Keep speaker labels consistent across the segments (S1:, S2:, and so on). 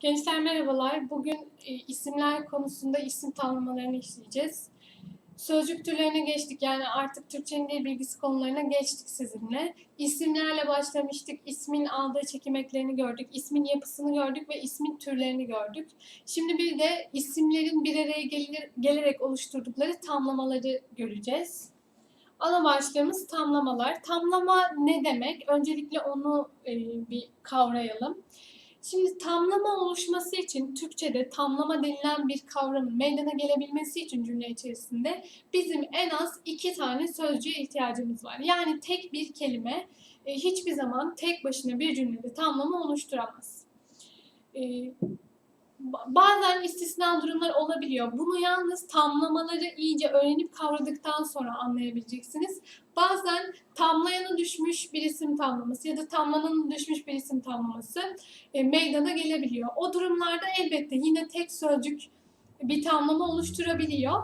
S1: Gençler merhabalar. Bugün e, isimler konusunda isim tanımlamalarını işleyeceğiz. Sözcük türlerine geçtik. Yani artık Türkçenin dil bilgisi konularına geçtik sizinle. İsimlerle başlamıştık. İsmin aldığı çekim eklerini gördük. İsmin yapısını gördük ve ismin türlerini gördük. Şimdi bir de isimlerin bir araya gelir, gelerek oluşturdukları tamlamaları göreceğiz. Ana başlığımız tamlamalar. Tamlama ne demek? Öncelikle onu e, bir kavrayalım. Şimdi tamlama oluşması için Türkçe'de tamlama denilen bir kavramın meydana gelebilmesi için cümle içerisinde bizim en az iki tane sözcüğe ihtiyacımız var. Yani tek bir kelime e, hiçbir zaman tek başına bir cümlede tamlama oluşturamaz. Ba- bazen istisna durumlar olabiliyor. Bunu yalnız tamlamaları iyice öğrenip kavradıktan sonra anlayabileceksiniz. Bazen tamlayana düşmüş bir isim tamlaması ya da tamlanana düşmüş bir isim tamlaması e, meydana gelebiliyor. O durumlarda elbette yine tek sözcük bir tamlama oluşturabiliyor.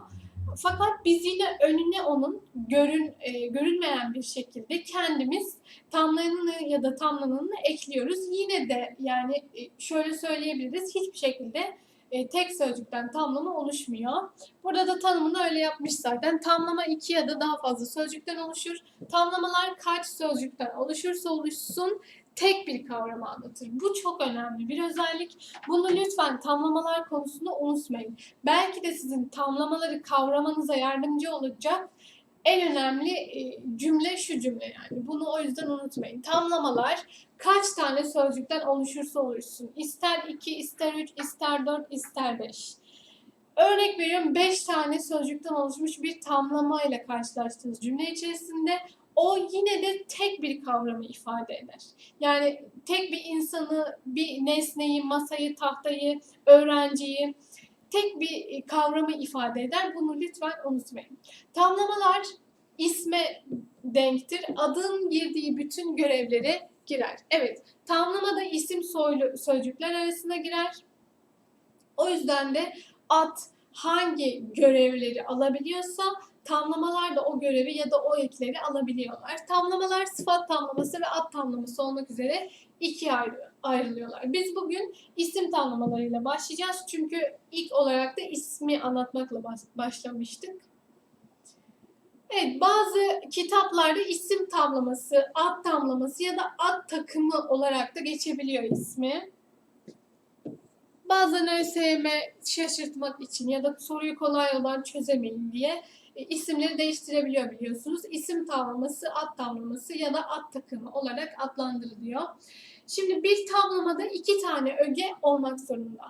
S1: Fakat biz yine önüne onun görün e, görünmeyen bir şekilde kendimiz tamlayanını ya da tamlananını ekliyoruz. Yine de yani e, şöyle söyleyebiliriz hiçbir şekilde e, tek sözcükten tamlama oluşmuyor. Burada da tanımını öyle yapmış zaten. Tamlama iki ya da daha fazla sözcükten oluşur. Tamlamalar kaç sözcükten oluşursa oluşsun tek bir kavramı anlatır. Bu çok önemli bir özellik. Bunu lütfen tamlamalar konusunda unutmayın. Belki de sizin tamlamaları kavramanıza yardımcı olacak en önemli e, cümle şu cümle yani. Bunu o yüzden unutmayın. Tamlamalar kaç tane sözcükten oluşursa oluşsun. İster 2, ister 3, ister 4, ister 5. Örnek veriyorum 5 tane sözcükten oluşmuş bir tamlamayla karşılaştığınız cümle içerisinde o yine de tek bir kavramı ifade eder. Yani tek bir insanı, bir nesneyi, masayı, tahtayı, öğrenciyi tek bir kavramı ifade eder. Bunu lütfen unutmayın. Tamlamalar isme denktir. Adın girdiği bütün görevlere girer. Evet, tamlamada isim soylu sözcükler arasına girer. O yüzden de ad hangi görevleri alabiliyorsa tamlamalar da o görevi ya da o ekleri alabiliyorlar. Tamlamalar sıfat tamlaması ve ad tamlaması olmak üzere ikiye ayrı, ayrılıyorlar. Biz bugün isim tamlamalarıyla başlayacağız. Çünkü ilk olarak da ismi anlatmakla baş- başlamıştık. Evet, bazı kitaplarda isim tamlaması, ad tamlaması ya da ad takımı olarak da geçebiliyor ismi. Bazen ÖSYM şaşırtmak için ya da soruyu kolay olan çözemeyin diye isimleri değiştirebiliyor biliyorsunuz. İsim tamlaması, ad tamlaması ya da ad takımı olarak adlandırılıyor. Şimdi bir tamlamada iki tane öge olmak zorunda.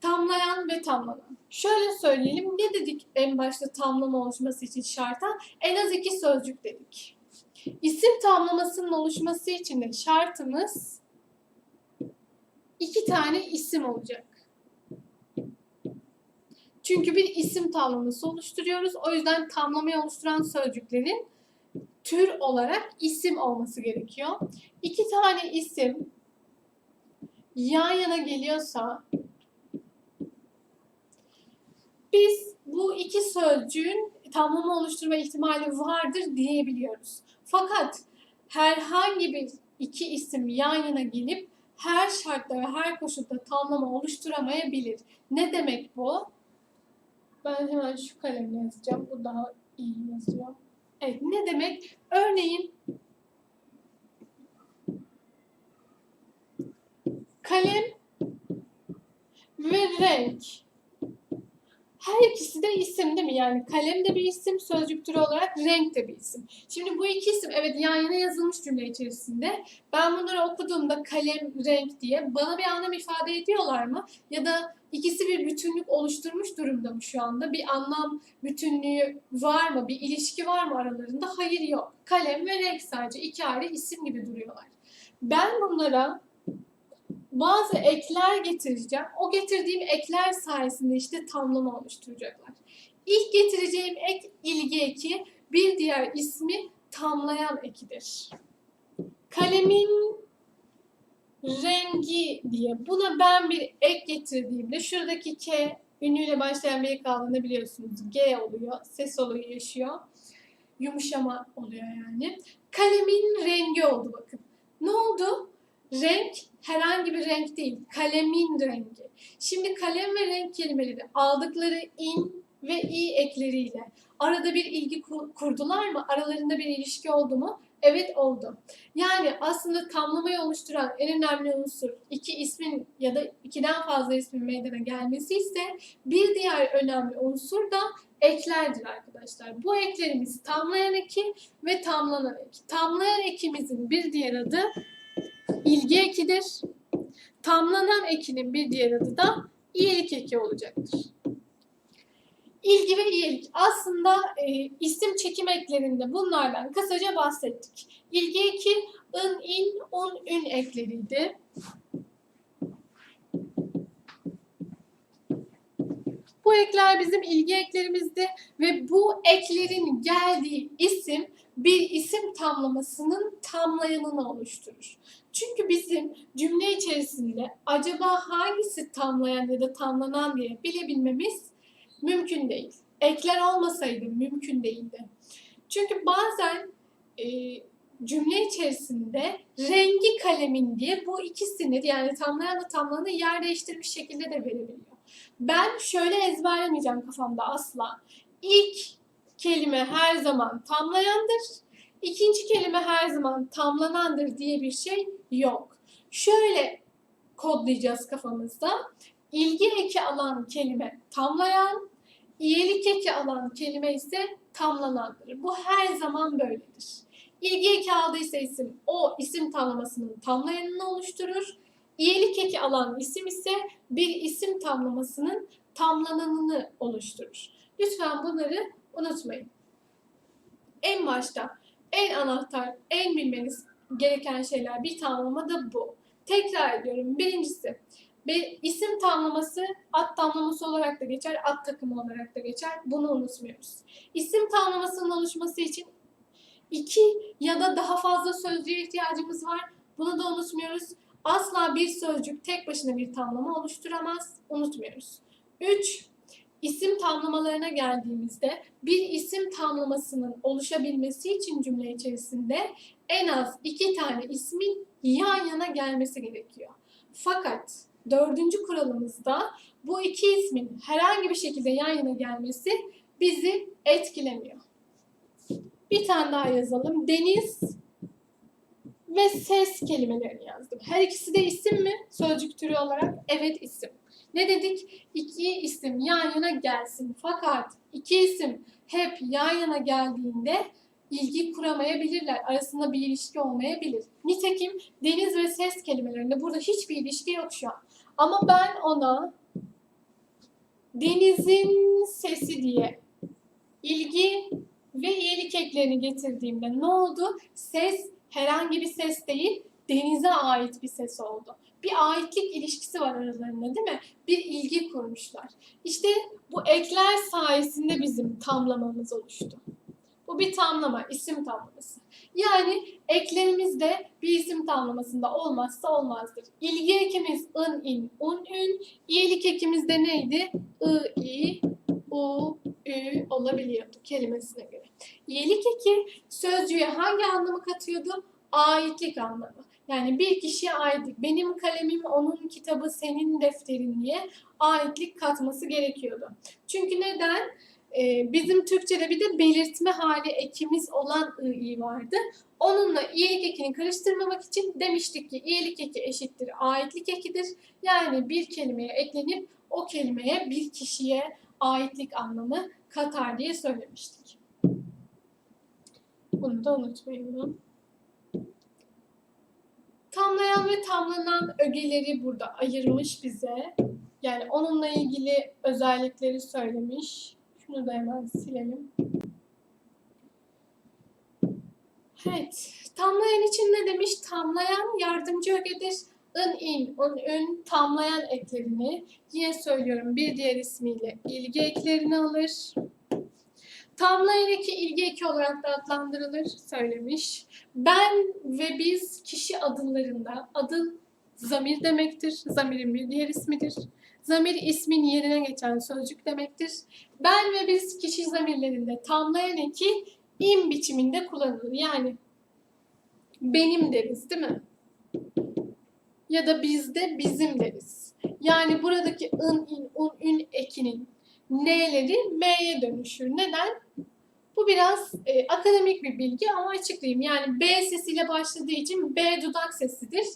S1: Tamlayan ve tamlanan. Şöyle söyleyelim, ne dedik en başta tamlama oluşması için şarta? En az iki sözcük dedik. İsim tamlamasının oluşması için de şartımız iki tane isim olacak. Çünkü bir isim tamlaması oluşturuyoruz. O yüzden tamlamayı oluşturan sözcüklerin tür olarak isim olması gerekiyor. İki tane isim yan yana geliyorsa biz bu iki sözcüğün tamlama oluşturma ihtimali vardır diyebiliyoruz. Fakat herhangi bir iki isim yan yana gelip her şartta ve her koşulda tamlama oluşturamayabilir. Ne demek bu? Ben hemen şu kalemle yazacağım. Bu daha iyi yazıyor. Evet, ne demek? Örneğin kalem ve renk. Her ikisi de isim değil mi? Yani kalem de bir isim, sözcük türü olarak renk de bir isim. Şimdi bu iki isim evet yan yana yazılmış cümle içerisinde. Ben bunları okuduğumda kalem, renk diye bana bir anlam ifade ediyorlar mı? Ya da ikisi bir bütünlük oluşturmuş durumda mı şu anda? Bir anlam bütünlüğü var mı? Bir ilişki var mı aralarında? Hayır yok. Kalem ve renk sadece iki ayrı isim gibi duruyorlar. Ben bunlara bazı ekler getireceğim. O getirdiğim ekler sayesinde işte tamlama oluşturacaklar. İlk getireceğim ek ilgi eki bir diğer ismi tamlayan ekidir. Kalemin rengi diye buna ben bir ek getirdiğimde şuradaki K ünlüyle başlayan bir ek aldığında biliyorsunuz G oluyor. Ses oluyor, yaşıyor. Yumuşama oluyor yani. Kalemin rengi oldu bakın. Ne oldu? Renk herhangi bir renk değil, kalemin rengi. Şimdi kalem ve renk kelimeleri aldıkları in ve i ekleriyle arada bir ilgi ku- kurdular mı? Aralarında bir ilişki oldu mu? Evet oldu. Yani aslında tamlamayı oluşturan en önemli unsur iki ismin ya da ikiden fazla ismin meydana gelmesi ise bir diğer önemli unsur da eklerdir arkadaşlar. Bu eklerimiz tamlayan eki ve tamlanan eki. Tamlayan ekimizin bir diğer adı ilgi ekidir. Tamlanan ekinin bir diğer adı da iyilik eki olacaktır. İlgi ve iyilik. Aslında e, isim çekim eklerinde bunlardan kısaca bahsettik. İlgi eki ın, in, un, ün ekleriydi. Bu ekler bizim ilgi eklerimizdi ve bu eklerin geldiği isim bir isim tamlamasının tamlayanını oluşturur. Çünkü bizim cümle içerisinde acaba hangisi tamlayan ya da tamlanan diye bilebilmemiz mümkün değil. Ekler olmasaydı mümkün değildi. Çünkü bazen e, cümle içerisinde rengi kalemin diye bu ikisini yani tamlayanla tamlananı yer değiştirmiş şekilde de verebiliyor. Ben şöyle ezberlemeyeceğim kafamda asla. İlk kelime her zaman tamlayandır. İkinci kelime her zaman tamlanandır diye bir şey yok. Şöyle kodlayacağız kafamızda. İlgi eki alan kelime tamlayan, iyilik eki alan kelime ise tamlanandır. Bu her zaman böyledir. İlgi eki aldıysa isim o isim tamlamasının tamlayanını oluşturur. İyilik eki alan isim ise bir isim tamlamasının tamlananını oluşturur. Lütfen bunları unutmayın. En başta en anahtar, en bilmeniz gereken şeyler bir tamlama da bu. Tekrar ediyorum. Birincisi bir isim tamlaması at tamlaması olarak da geçer, at takımı olarak da geçer. Bunu unutmuyoruz. İsim tamlamasının oluşması için iki ya da daha fazla sözcüğe ihtiyacımız var. Bunu da unutmuyoruz. Asla bir sözcük tek başına bir tamlama oluşturamaz. Unutmuyoruz. 3. İsim tamlamalarına geldiğimizde bir isim tamlamasının oluşabilmesi için cümle içerisinde en az iki tane ismin yan yana gelmesi gerekiyor. Fakat dördüncü kuralımızda bu iki ismin herhangi bir şekilde yan yana gelmesi bizi etkilemiyor. Bir tane daha yazalım. Deniz ve ses kelimelerini yazdım. Her ikisi de isim mi? Sözcük türü olarak evet isim. Ne dedik? İki isim yan yana gelsin. Fakat iki isim hep yan yana geldiğinde ilgi kuramayabilirler. Arasında bir ilişki olmayabilir. Nitekim deniz ve ses kelimelerinde burada hiçbir ilişki yok şu an. Ama ben ona denizin sesi diye ilgi ve iyilik eklerini getirdiğimde ne oldu? Ses herhangi bir ses değil, denize ait bir ses oldu. Bir aitlik ilişkisi var aralarında değil mi? Bir ilgi kurmuşlar. İşte bu ekler sayesinde bizim tamlamamız oluştu. Bu bir tamlama, isim tamlaması. Yani eklerimiz de bir isim tamlamasında olmazsa olmazdır. İlgi ekimiz ın, in, un, ün. İyilik ekimiz de neydi? I, i, u, ü olabiliyordu kelimesine göre. İyilik eki sözcüğe hangi anlamı katıyordu? Aitlik anlamı. Yani bir kişiye aitlik. Benim kalemim, onun kitabı, senin defterin diye aitlik katması gerekiyordu. Çünkü neden? Ee, bizim Türkçe'de bir de belirtme hali ekimiz olan i vardı. Onunla iyilik ekini karıştırmamak için demiştik ki iyilik eki eşittir aitlik ekidir. Yani bir kelimeye eklenip o kelimeye bir kişiye aitlik anlamı katar diye söylemiştik. Bunu da unutmayalım. Tamlayan ve tamlanan ögeleri burada ayırmış bize. Yani onunla ilgili özellikleri söylemiş. Şunu da hemen silelim. Evet. Tamlayan için ne demiş? Tamlayan yardımcı ögedir. ın, in, un, ün tamlayan eklerini yine söylüyorum bir diğer ismiyle ilgi eklerini alır. Tamlayan eki ilgi eki olarak da adlandırılır söylemiş. Ben ve biz kişi adımlarında adı zamir demektir. Zamirin bir diğer ismidir. Zamir ismin yerine geçen sözcük demektir. Ben ve biz kişi zamirlerinde tamlayan eki im biçiminde kullanılır. Yani benim deriz değil mi? ya da bizde bizim deriz. Yani buradaki ın, in, un, ün ekinin n'leri m'ye dönüşür. Neden? Bu biraz e, akademik bir bilgi ama açıklayayım. Yani B sesiyle başladığı için B dudak sesidir.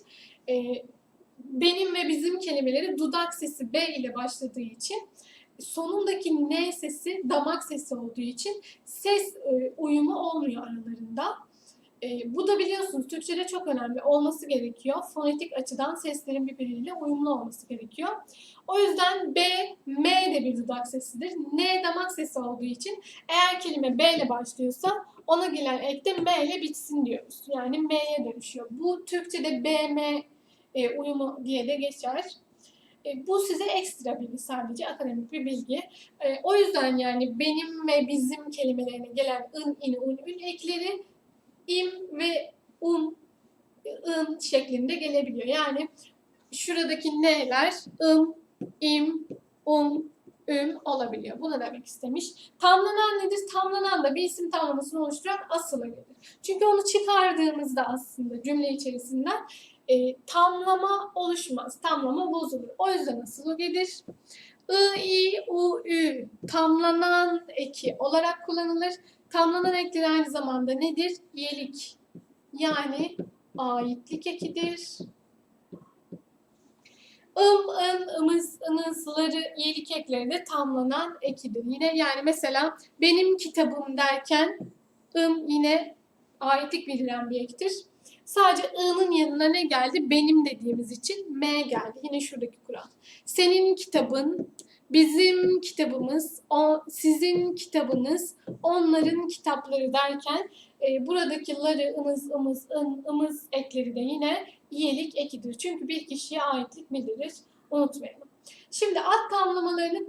S1: E, benim ve bizim kelimeleri dudak sesi B ile başladığı için sonundaki N sesi damak sesi olduğu için ses e, uyumu olmuyor aralarında. E, bu da biliyorsunuz Türkçe'de çok önemli olması gerekiyor. Fonetik açıdan seslerin birbiriyle uyumlu olması gerekiyor. O yüzden B, M de bir dudak sesidir. N damak sesi olduğu için eğer kelime B ile başlıyorsa ona gelen ek de M ile bitsin diyoruz. Yani M'ye dönüşüyor. Bu Türkçe'de B, M e, uyumu diye de geçer. E, bu size ekstra bilgi sadece akademik bir bilgi. E, o yüzden yani benim ve bizim kelimelerine gelen ın, in, un, ün ekleri im ve um, ın şeklinde gelebiliyor. Yani şuradaki neler ım, im, um, üm olabiliyor. Bunu demek istemiş. Tamlanan nedir? Tamlanan da bir isim tamlamasını oluşturan asıla gelir. Çünkü onu çıkardığımızda aslında cümle içerisinden e, tamlama oluşmaz. Tamlama bozulur. O yüzden asılı gelir. I, i, u, ü tamlanan eki olarak kullanılır. Tamlanan ekleri aynı zamanda nedir? İyelik. Yani aitlik ekidir. Im, ın, ımız, ınızları, iyilik ekleri de tamlanan ekidir. Yine yani mesela benim kitabım derken ım yine aitlik bildiren bir ektir. Sadece ı'nın yanına ne geldi? Benim dediğimiz için m geldi. Yine şuradaki kural. Senin kitabın, bizim kitabımız, o, sizin kitabınız, onların kitapları derken e, buradaki ları, ınız, ımız, ın, ımız ekleri de yine iyilik ekidir. Çünkü bir kişiye aitlik bildirir. Unutmayalım. Şimdi ad tamlamalarını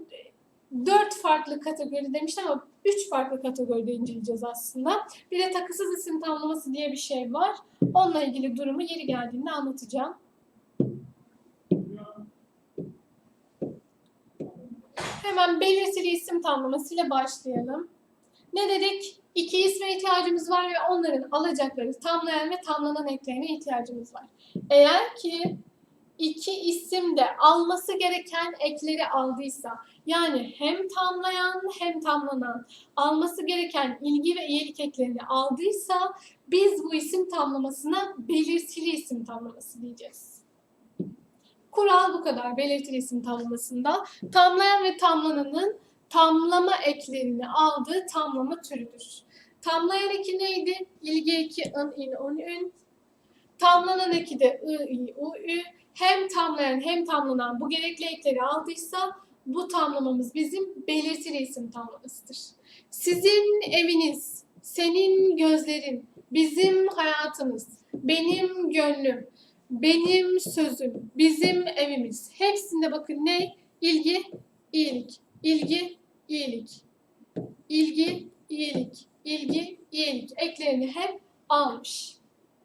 S1: dört farklı kategori demiştim ama üç farklı kategoride inceleyeceğiz aslında. Bir de takısız isim tamlaması diye bir şey var. Onunla ilgili durumu yeri geldiğinde anlatacağım. Hemen belirtili isim tamlamasıyla başlayalım. Ne dedik? İki isme ihtiyacımız var ve onların alacakları tamlayan ve tamlanan eklerine ihtiyacımız var. Eğer ki iki isim de alması gereken ekleri aldıysa yani hem tamlayan hem tamlanan alması gereken ilgi ve iyilik eklerini aldıysa biz bu isim tamlamasına belirtili isim tamlaması diyeceğiz. Kural bu kadar belirtili isim tamlamasında. Tamlayan ve tamlananın tamlama eklerini aldığı tamlama türüdür. Tamlayan eki neydi? İlgi eki ın, in, un, ün. Tamlanan eki de ı, i, u, ü. Hem tamlayan hem tamlanan bu gerekli ekleri aldıysa bu tamlamamız bizim belirtili isim tamlamasıdır. Sizin eviniz, senin gözlerin, bizim hayatımız, benim gönlüm, benim sözüm, bizim evimiz. Hepsinde bakın ne? İlgi, iyilik. İlgi, iyilik. İlgi, iyilik. İlgi, iyilik. Eklerini hep almış.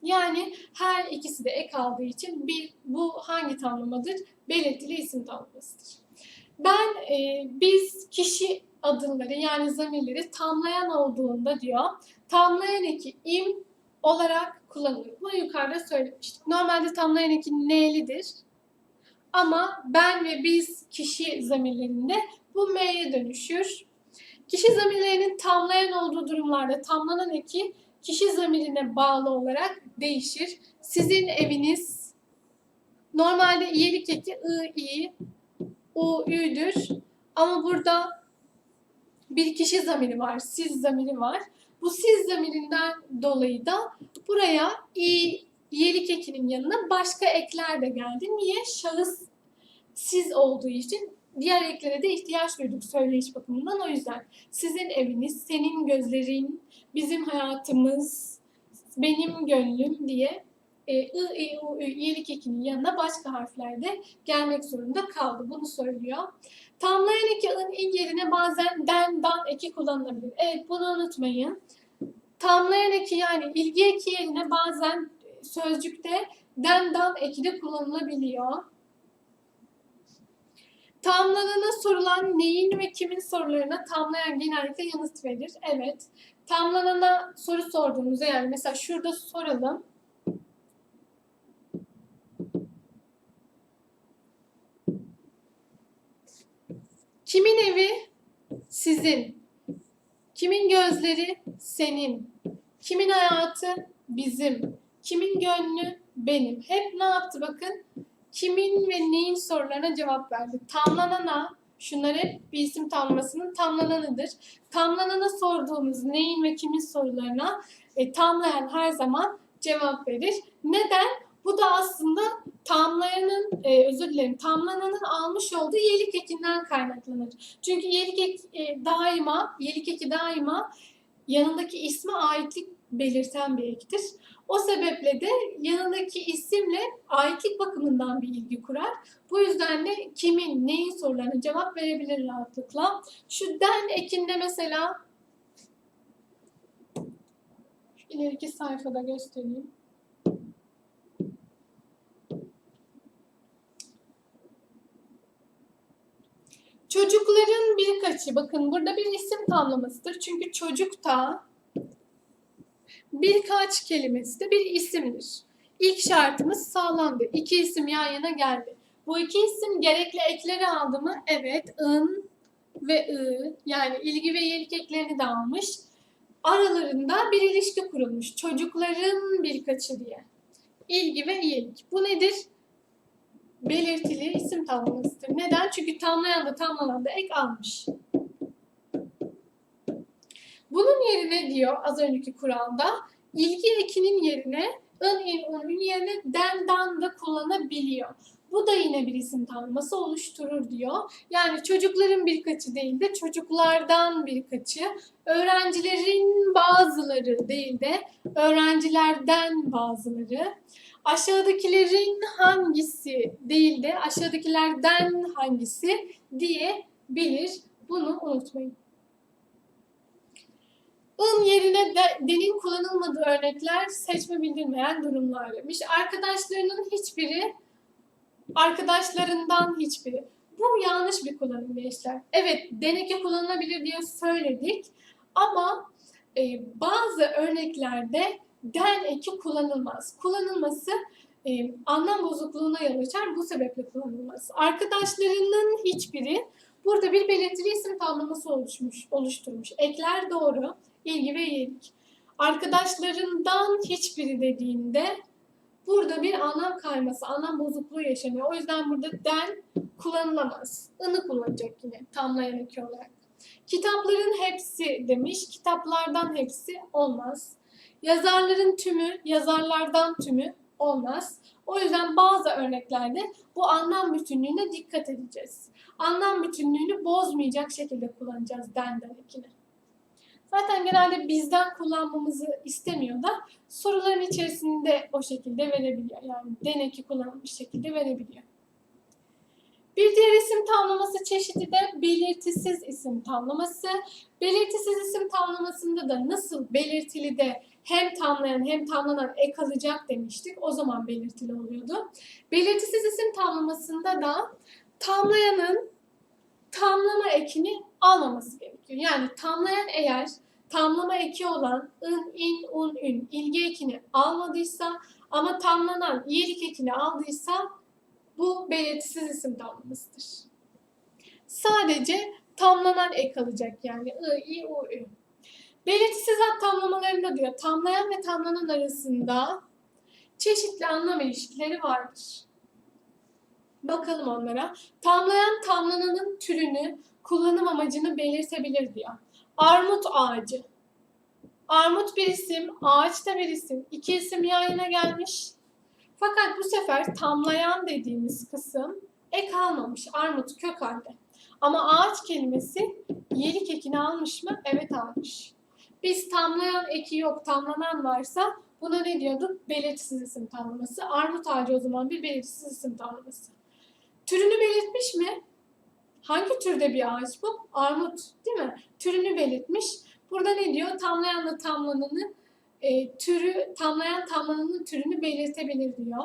S1: Yani her ikisi de ek aldığı için bir bu hangi tamlamadır? Belirtili isim tamlamasıdır. Ben e, biz kişi adımları yani zamirleri tamlayan olduğunda diyor. Tamlayan eki im olarak kullanılır. Bunu yukarıda söylemiştik. Normalde tamlayan eki n'lidir. Ama ben ve biz kişi zamirlerinde bu m'ye dönüşür. Kişi zamirlerinin tamlayan olduğu durumlarda tamlanan eki kişi zamirine bağlı olarak değişir. Sizin eviniz normalde iyilik eki ı, i, u, ü'dür. Ama burada bir kişi zamiri var, siz zamiri var. Bu siz zamirinden dolayı da buraya i, iyilik ekinin yanına başka ekler de geldi. Niye? Şahıs siz olduğu için diğer eklere de ihtiyaç duyduk söyleyiş bakımından. O yüzden sizin eviniz, senin gözlerin, bizim hayatımız, benim gönlüm diye e, I, I, U, Ü, iyilik ekinin yanına başka harfler de gelmek zorunda kaldı. Bunu söylüyor. Tamlayan eki ın, in yerine bazen den, dan eki kullanılabilir. Evet bunu unutmayın. Tamlayan eki yani ilgi eki yerine bazen sözcükte den, dan eki de kullanılabiliyor. Tamlanana sorulan neyin ve kimin sorularına tamlayan genellikle yanıt verir. Evet. Tamlanana soru sorduğumuzda yani mesela şurada soralım. Kimin evi sizin? Kimin gözleri senin? Kimin hayatı bizim? Kimin gönlü benim? Hep ne yaptı bakın? Kimin ve neyin sorularına cevap verdi. Tamlanana, şunlar hep bir isim tamlamasının tamlananıdır. Tamlanana sorduğumuz neyin ve kimin sorularına e, tamlayan her zaman cevap verir. Neden? Bu da aslında tamlayanın, e, özür dilerim, tamlananın almış olduğu iyilik ekinden kaynaklanır. Çünkü iyilik eki e, daima, iyilik eki daima yanındaki isme aitlik belirten bir ektir. O sebeple de yanındaki isimle aitlik bakımından bir ilgi kurar. Bu yüzden de kimin, neyin sorularına cevap verebilir rahatlıkla. Şu den ekinde mesela ileriki sayfada göstereyim. Çocukların birkaçı, bakın burada bir isim tamlamasıdır. Çünkü çocukta birkaç kelimesi de bir isimdir. İlk şartımız sağlandı. İki isim yan yana geldi. Bu iki isim gerekli ekleri aldı mı? Evet, ın ve ı yani ilgi ve iyilik eklerini de almış. Aralarında bir ilişki kurulmuş. Çocukların birkaçı diye. İlgi ve iyilik. Bu nedir? Belirtili isim tamlamasıdır. Neden? Çünkü tamlayan da tamlanan da ek almış. Bunun yerine diyor az önceki kuralda ilgi ekinin yerine ın, in, un, ün yerine den, dan da kullanabiliyor. Bu da yine bir isim tamlaması oluşturur diyor. Yani çocukların birkaçı değil de çocuklardan birkaçı, öğrencilerin bazıları değil de öğrencilerden bazıları, aşağıdakilerin hangisi değil de aşağıdakilerden hangisi diyebilir. Bunu unutmayın. ın yerine de, denin kullanılmadığı örnekler seçme bildirmeyen durumlar demiş. Arkadaşlarının hiçbiri, arkadaşlarından hiçbiri. Bu yanlış bir kullanım gençler. Evet, deneke kullanılabilir diye söyledik ama e, bazı örneklerde den eki kullanılmaz. Kullanılması e, anlam bozukluğuna yol açar. Bu sebeple kullanılmaz. Arkadaşlarının hiçbiri burada bir belirtili isim tamlaması oluşmuş, oluşturmuş. Ekler doğru, ilgi ve iyilik. Arkadaşlarından hiçbiri dediğinde burada bir anlam kayması, anlam bozukluğu yaşanıyor. O yüzden burada den kullanılamaz. Inı kullanacak yine tamlayan eki olarak. Kitapların hepsi demiş. Kitaplardan hepsi olmaz. Yazarların tümü, yazarlardan tümü olmaz. O yüzden bazı örneklerde bu anlam bütünlüğüne dikkat edeceğiz. Anlam bütünlüğünü bozmayacak şekilde kullanacağız denden ekini. Zaten genelde bizden kullanmamızı istemiyor da soruların içerisinde o şekilde verebiliyor. Yani den eki kullanılmış şekilde verebiliyor. Bir diğer isim tamlaması çeşidi de belirtisiz isim tamlaması. Belirtisiz isim tamlamasında da nasıl belirtili de hem tamlayan hem tamlanan ek alacak demiştik. O zaman belirtili oluyordu. Belirtisiz isim tamlamasında da tamlayanın tamlama ekini almaması gerekiyor. Yani tamlayan eğer tamlama eki olan ın, in, un, ün ilgi ekini almadıysa ama tamlanan iyilik ekini aldıysa bu belirtisiz isim tamlamasıdır. Sadece tamlanan ek alacak yani i, i, u, ü. Belirtisiz ad tamlamalarında diyor tamlayan ve tamlanan arasında çeşitli anlam ilişkileri vardır. Bakalım onlara. Tamlayan tamlananın türünü, kullanım amacını belirtebilir diyor. Armut ağacı. Armut bir isim, ağaç da bir isim. İki isim yan yana gelmiş. Fakat bu sefer tamlayan dediğimiz kısım ek almamış. Armut kök halde. Ama ağaç kelimesi yelik ekini almış mı? Evet almış. Biz tamlayan eki yok, tamlanan varsa buna ne diyorduk? Belirtisiz isim tamlaması. Armut ağacı o zaman bir belirtisiz isim tamlaması. Türünü belirtmiş mi? Hangi türde bir ağaç bu? Armut değil mi? Türünü belirtmiş. Burada ne diyor? Tamlayanla tamlananı e, türü, tamlayan tamlananın türünü belirtebilir diyor.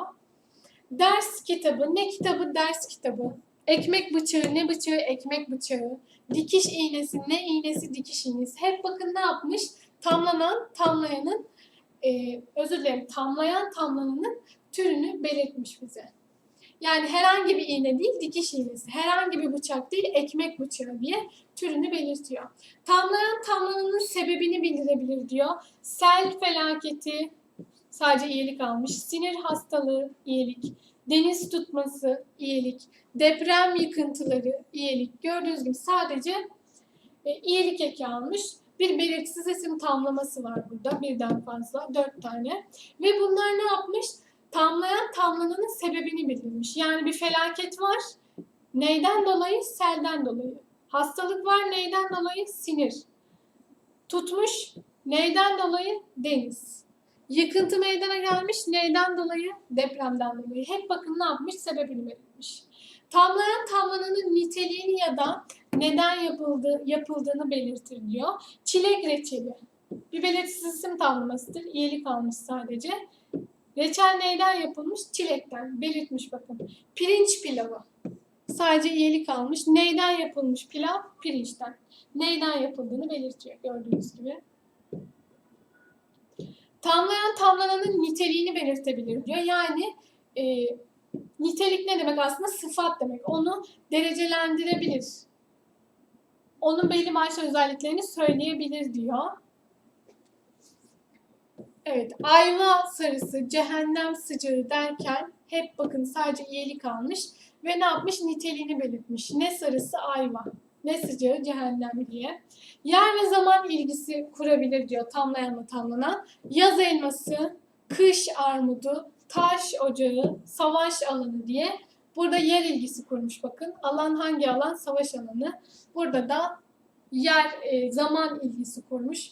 S1: Ders kitabı, ne kitabı? Ders kitabı. Ekmek bıçağı, ne bıçağı? Ekmek bıçağı. Dikiş iğnesi, ne iğnesi? Dikiş iğnesi. Hep bakın ne yapmış? Tamlanan, tamlayanın, e, özür dilerim, tamlayan tamlananın türünü belirtmiş bize. Yani herhangi bir iğne değil, dikiş iğnesi. Herhangi bir bıçak değil, ekmek bıçağı diye türünü belirtiyor. Tamlayan tamlananın sebebini bildirebilir diyor. Sel felaketi, sadece iyilik almış. Sinir hastalığı, iyilik. Deniz tutması, iyilik. Deprem yıkıntıları, iyilik. Gördüğünüz gibi sadece e, iyilik eki almış. Bir belirtisiz isim tamlaması var burada. Birden fazla. Dört tane. Ve bunlar ne yapmış? Tamlayan tamlananın sebebini bildirmiş. Yani bir felaket var. Neyden dolayı? Selden dolayı. Hastalık var. Neyden dolayı? Sinir. Tutmuş. Neyden dolayı? Deniz. Yıkıntı meydana gelmiş. Neyden dolayı? Depremden dolayı. Hep bakın ne yapmış? Sebebini belirtmiş. Tamlayan tamlananın niteliğini ya da neden yapıldığı, yapıldığını belirtir diyor. Çilek reçeli. Bir belirtisiz isim tamlamasıdır. İyilik almış sadece. Reçel neyden yapılmış? Çilekten. Belirtmiş bakın. Pirinç pilavı. Sadece iyilik almış. Neyden yapılmış pilav? Pirinçten. Neyden yapıldığını belirtiyor gördüğünüz gibi. Tamlananın niteliğini belirtebilir diyor. Yani e, nitelik ne demek aslında? Sıfat demek. Onu derecelendirebilir. Onun belli başlı özelliklerini söyleyebilir diyor. Evet, ayva sarısı, cehennem sıcağı derken hep bakın sadece iyilik almış ve ne yapmış? Niteliğini belirtmiş. Ne sarısı ayva, ne sıcağı cehennem diye. Yer ve zaman ilgisi kurabilir diyor tamlayanla tamlanan. Yaz elması, kış armudu, taş ocağı, savaş alanı diye burada yer ilgisi kurmuş bakın. Alan hangi alan? Savaş alanı. Burada da yer e, zaman ilgisi kurmuş.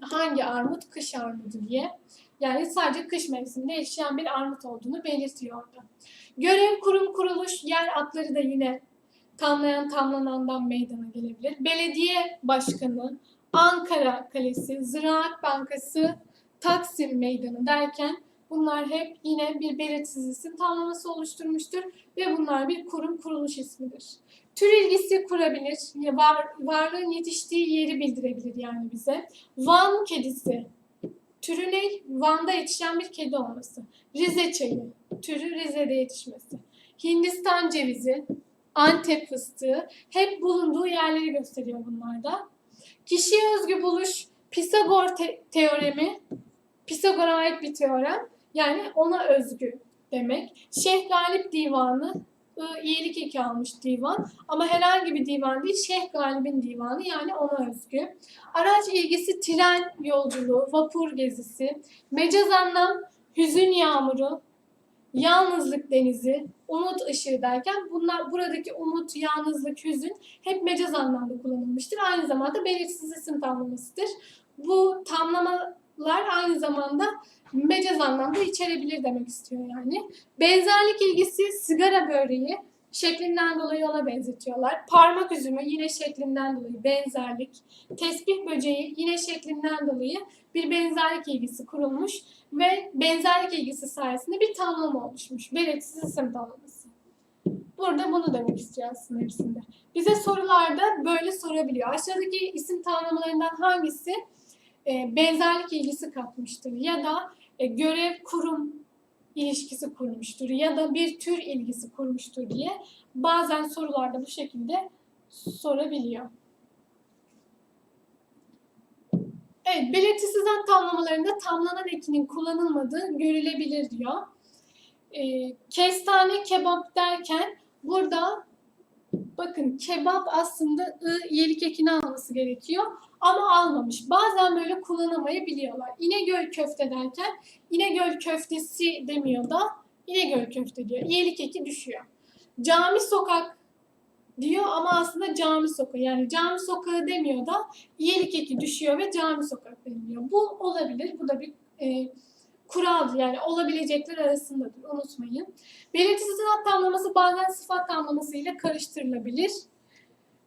S1: Hangi armut? Kış armudu diye. Yani sadece kış mevsiminde yetişen bir armut olduğunu belirtiyor orada. Görev, kurum, kuruluş, yer adları da yine tamlayan tamlanandan meydana gelebilir. Belediye başkanı, Ankara Kalesi, Ziraat Bankası, Taksim Meydanı derken bunlar hep yine bir belirtisiz isim tamlaması oluşturmuştur ve bunlar bir kurum kuruluş ismidir. Tür ilgisi kurabilir, var, varlığın yetiştiği yeri bildirebilir yani bize. Van kedisi, türü ne? Van'da yetişen bir kedi olması. Rize çayı, türü Rize'de yetişmesi. Hindistan cevizi, Antep fıstığı hep bulunduğu yerleri gösteriyor bunlarda. Kişiye özgü buluş Pisagor te- teoremi Pisagor'a ait bir teorem. Yani ona özgü demek. Şeyh Galip Divanı iyilik eki almış divan ama herhangi bir divan değil Şeyh Galip'in divanı yani ona özgü. Araç ilgisi tren yolculuğu, vapur gezisi, mecaz anlam hüzün yağmuru, yalnızlık denizi, umut ışığı derken bunlar buradaki umut, yalnızlık, hüzün hep mecaz anlamda kullanılmıştır. Aynı zamanda belirsiz isim tamlamasıdır. Bu tamlamalar aynı zamanda mecaz anlamda içerebilir demek istiyor yani. Benzerlik ilgisi sigara böreği şeklinden dolayı ona benzetiyorlar. Parmak üzümü yine şeklinden dolayı benzerlik. Tesbih böceği yine şeklinden dolayı bir benzerlik ilgisi kurulmuş ve benzerlik ilgisi sayesinde bir tamlama oluşmuş. Belirtisiz isim tamlaması. Burada bunu demek istiyor aslında hepsinde. Bize sorularda böyle sorabiliyor. Aşağıdaki isim tamlamalarından hangisi e, benzerlik ilgisi katmıştır ya da e, görev kurum ilişkisi kurmuştur ya da bir tür ilgisi kurmuştur diye bazen sorularda bu şekilde sorabiliyor. Evet, belirtisiz ad tamlamalarında tamlanan ekinin kullanılmadığı görülebilir diyor. Ee, kestane kebap derken burada bakın kebap aslında ı iyilik ekini alması gerekiyor ama almamış. Bazen böyle kullanamayabiliyorlar. İnegöl köfte derken İnegöl köftesi demiyor da İnegöl köfte diyor. İyilik eki düşüyor. Cami sokak diyor ama aslında cami sokağı. Yani cami sokağı demiyor da iyilik eki düşüyor ve cami sokak deniliyor. Bu olabilir. Bu da bir e, kuraldır. Yani olabilecekler arasındadır. Unutmayın. Belirtisiz ad tamlaması bazen sıfat tamlaması ile karıştırılabilir.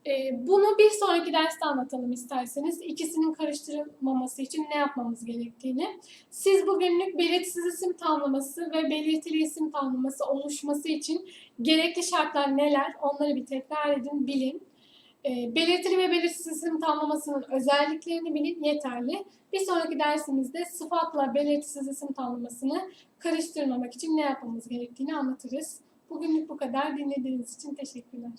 S1: E, bunu bir sonraki derste anlatalım isterseniz. İkisinin karıştırılmaması için ne yapmamız gerektiğini. Siz bugünlük belirtisiz isim tamlaması ve belirtili isim tamlaması oluşması için gerekli şartlar neler onları bir tekrar edin, bilin. E, belirtili ve belirsiz isim tamlamasının özelliklerini bilin yeterli. Bir sonraki dersimizde sıfatla belirtisiz isim tamlamasını karıştırmamak için ne yapmamız gerektiğini anlatırız. Bugünlük bu kadar. Dinlediğiniz için teşekkürler.